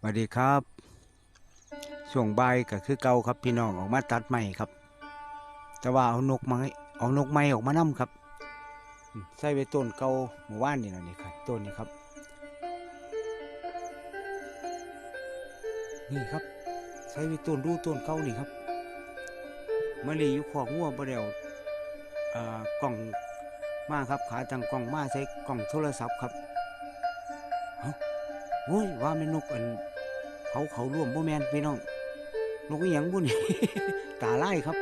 สวัสดีครับช่วงบ่ายก็คือเก่าครับพี่น้องออกมาตัดใหม่ครับ แต่ว่าเอานกไม้เอานกไม้ออกมานํครับใส่ไว้ต้นเก่าหมู่บ้านนี่นะนี่ครับต้นนี้ครับ นี่ครับใส่ไว้ต้นดูต้นเก่านี่ครับมะลีอยู่ขอกงัวบ่เดียวอ่ากล่องมาครับขาตั้งกล่องมาใส่กล่องโทรศัพท์ครับ โอ้ยว่าแม่นนกอัน เขาเขาร่วมบ่แมนพี่น้อง นกอหยังบุ่นตาไล่ครับ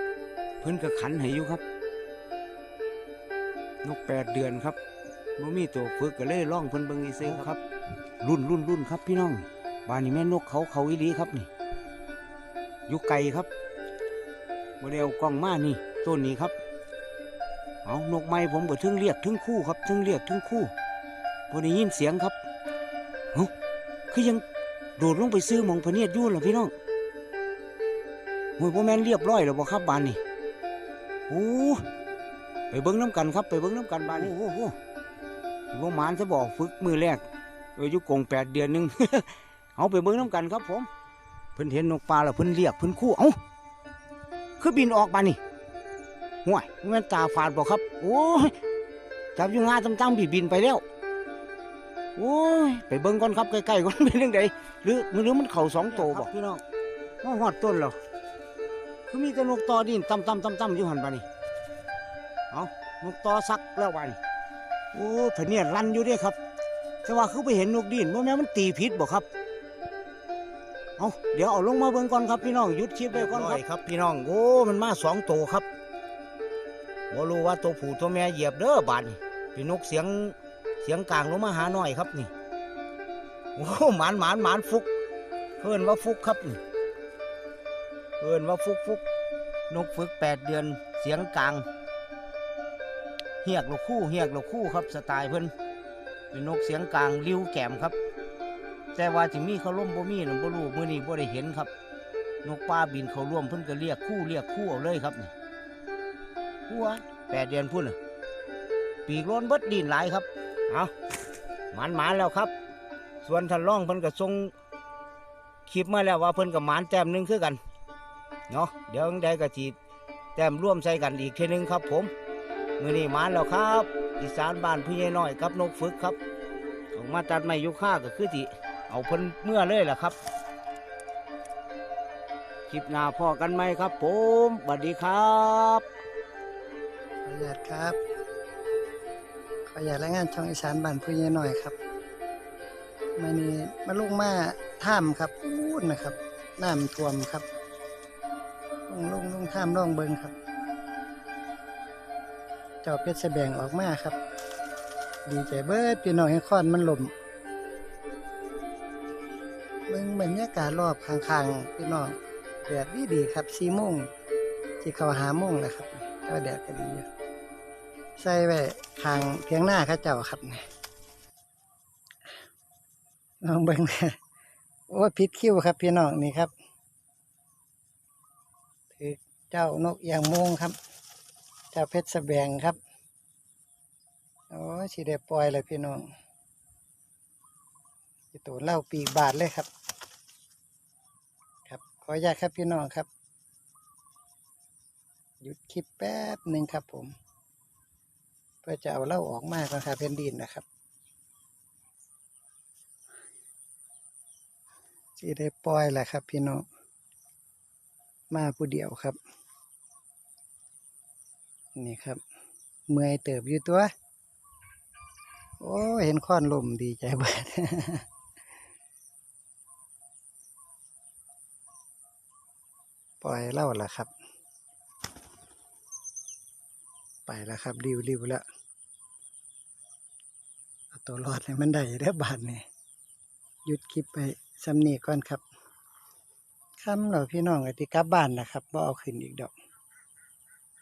เพิ่นก็ขันให้อยู่ครับ นกแปดเดือนครับบ่มีตัวฝึกก็เลยล่องเพิ่นเบิ่งอีซื้อครับ รุ่นรุ่นรุ่นครับ พี่น้องบ้านนี้แม่นกเขาเขาอีหลีครับนี่อยู่ไกลครับบ่ได้เอากล้องมานี่ต้นนี้ครับ เอานกไม้ผมก็ถึงเรียกถึงคู่ครับถึงเรียกถึงคู่บ่ได้ยินเสียงครับ คือยังโดดลงไปซื้อมองพเนียดอยุ่นเหรอพี่น้องหวยพ่อแม่นเรียบร้อยแล้วบ่ครับบ้านนี่โอ้ไปเบิ้งน้ำกันครับ ไปเบิ้งน้ำกันบ้านนี่โอ้โหว่าหมานจะบอกฝึกมือแรกอออยู่กงแปดเดือนหนึงเอาไปเบิ้งน้ำกันครับ ผมเพิ่นเห็นนกปลาแล้วเพิ่นเรียกเพิ่นคู่เอ้าคือบินออกมานนี่ห่วยบ่แม่นตาฝาดบอกครับ โอ้ยจับอยู่งาตั้มๆบีบินไปแล้ว โอ้ยไปเบิ่งก่อนครับใกล้ๆก่อนเป็นเรื่องใดหรือหรือมันเข่าสองโตวบอกพี่น้องมาหอดต้นแล้วคือมีแต่นกตอดินต่ำต่ำต่ำต่ำอยู่หันบานี่เอานกตอซักแล้วบานี่โอ้ผเนี่ยรันอยู่เด้ครับ แต่ว่าคือไปเห็นนกดินว่าแม่นมันตีพิษบ่ครับเอาเดี๋ยวเอาลงมาเบิ่งก่อนครับพี่น้องหยุดคลิปไว้ก่อนครับครับ พี่น้องโอ้มันมาสองโตวครับบ่รู้ว่าตัวผู้ตัวแม่เหยียบเด้อบาดนี่เป็นนกเสียงเสียงกลางลงมาหาหน่อยครับนี่โอ้หมานหมานหมานฟุกเพื่อนว่าฟุกครับนี่เพื่อนว่าฟุกฟุกนกฝึกแปดเดือนเสียงกลางเฮียกลูกคู่เฮียกลูกคู่ครับสไตล์เพิ่อนเป็นนกเสียงกลางริ้วแก้มครับ แต่ว่าที่มีเขาล่มบ่มีนั่นบ่รู้มื้อนี้บ่ได้เห็นครับ นกป้าบินเขาร่วมเพิ่อนก็เรียกคู่เรียกคู่เอาเลยครับนี่หัวแปดเดือนพุ่นน่ะปีกโลนเบิดดินหลายครับ เอาหมานหมานแล้วครับ ส่วนท่านร่องเพิ่นก็ส่งคลิปมาแล้วว่าเพิ่นกับหมานแต้มหนึ่งคือกันเนาะเดี๋ยวได้กะจีแต้มร่วมใส่กันอีกทีหนึงครับ ผมมือนี้หมานแล้วครับ อีสานบ้านพี่ใหญ่น้อยกับนกฝึกครับออกมาตัดไม้ยุค่าก็คือที่เอาเพิ่นเมื่อเลยแหละครับคลิปหน้าพ่อกันไหมครับ ผมสวัสดีครับขออนุญาตครับ ขออนุญาตรายงานช่องอีสานบ้านผู้ใหญ่หน่อยครับมานี่มาลงมาถ้ำครับพูดนะครับน้ำท่วมครับลงลงลงถ้ำล่องเบิงครับเจ้าเพชรแสบงออกมาครับ ดีใจเบิดพี่น้องให้คอนมันหล่มเบิงบรรยากาศรอบข้างๆพี่น้องแดดดีดีครับสี่โมงที่เขาหาโมงแล้วครับแต่ว่าแดดก็ดีอยู่ ใส่ไว้ทางเพียงหน้าข้าเจ้าครับลองเบิ่งนะโอ้พิษคิ้วครับ พี่น้องนี่ครับถือเจ้านกยางโมงครับ เจ้าเพชรสแบงครับโอ้ยสีแดปล่อยเลยพี่น้องตัวเล่าปีกบาทเลยครับ ครับ ขออนุญาตครับพี่น้องครับ หยุดคลิปแป๊บหนึ่งครับผม พื่อจะเอาเล่าออกมาก่อนครับเพนดินนะครับสีได้ปล่อยแหละครับ พี่น้องมาผู้เดียวครับ นี่ครับ เมื่อยเติบอยู่ตัว โอ้เห็นค้อนลมดีใจเบิดปล่อยเล่าละครับ ไปแล้วครับ ริวริวแล้ว ตัวรอดให้มันได้เด้อบาทนี่หยุดคลิปไปสำนีก่อนครับค่ำเราพี่น้องกติกลับบ้านนะครับว่าเอาขึ้นอีกดอก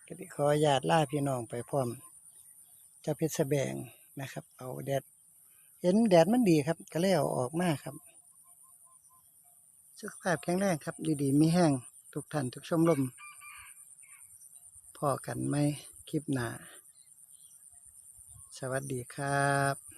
กติขอญาตล่าพี่น้องไปพร้อมเจ้าเพชรแสบงนะครับ เอาแดดเห็นแดดมันดีครับ ก็เลยเอาออกมาครับสุขภาพแข็งแรงครับอยู่ดีมีแห้งทุกท่านทุกชมรมพอกันไหมคลิปหน้า สวัสดีครับ